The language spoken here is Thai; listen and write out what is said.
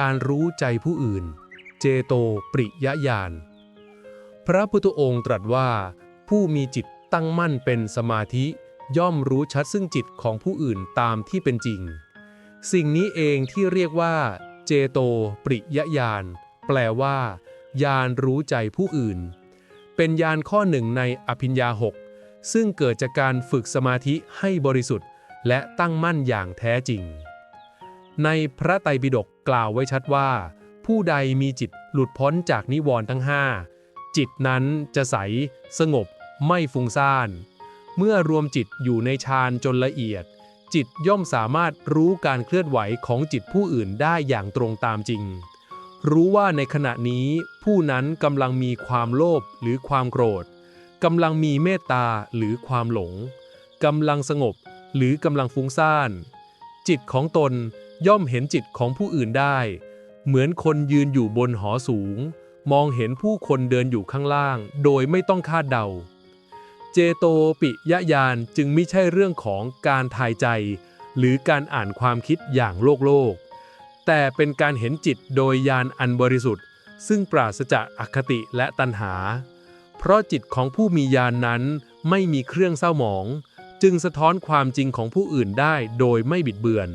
การรู้ใจผู้อื่น เจโตปริยญาณ พระพุทธองค์ตรัสว่า ผู้มีจิตตั้งมั่นเป็นสมาธิ ย่อมรู้ชัดซึ่งจิตของผู้อื่นตามที่เป็นจริง สิ่งนี้เองที่เรียกว่า เจโตปริยญาณ แปลว่า ญาณรู้ใจผู้อื่น เป็นญาณข้อหนึ่งในอภิญญาหกซึ่งเกิดจากการฝึกสมาธิให้บริสุทธิ์ และตั้งมั่นอย่างแท้จริง ในพระไตรปิฎกกล่าวไว้ชัดว่า ผู้ใดมีจิตหลุดพ้นจากนิวรณ์ทั้งห้าจิตนั้นจะใส สงบ ไม่ฟุ้งซ่าน เมื่อรวมจิตอยู่ในฌานจนละเอียด จิตย่อมสามารถรู้การเคลื่อนไหวของจิตผู้อื่นได้อย่างตรงตามจริง รู้ว่าในขณะนี้ผู้นั้นกำลังมีความโลภหรือความโกรธกำลังมีเมตตาหรือความหลงกำลังสงบหรือกำลังฟุ้งซ่าน จิตของตน ย่อมเห็นจิตของผู้อื่นได้ เหมือนคนยืนอยู่บนหอสูง มองเห็นผู้คนเดินอยู่ข้างล่าง โดยไม่ต้องคาดเดา เจโตปิยญาณจึงไม่ใช่เรื่องของการทายใจ หรือการอ่านความคิดอย่างโลกโลก แต่เป็นการเห็นจิตโดยญาณอันบริสุทธิ์ ซึ่งปราศจากอคติและตัณหา เพราะจิตของผู้มีญาณนนั้นไม่มีเครื่องเศร้าหมอง จึงสะท้อนความจริงของผู้อื่นได้โดยไม่บิดเบือน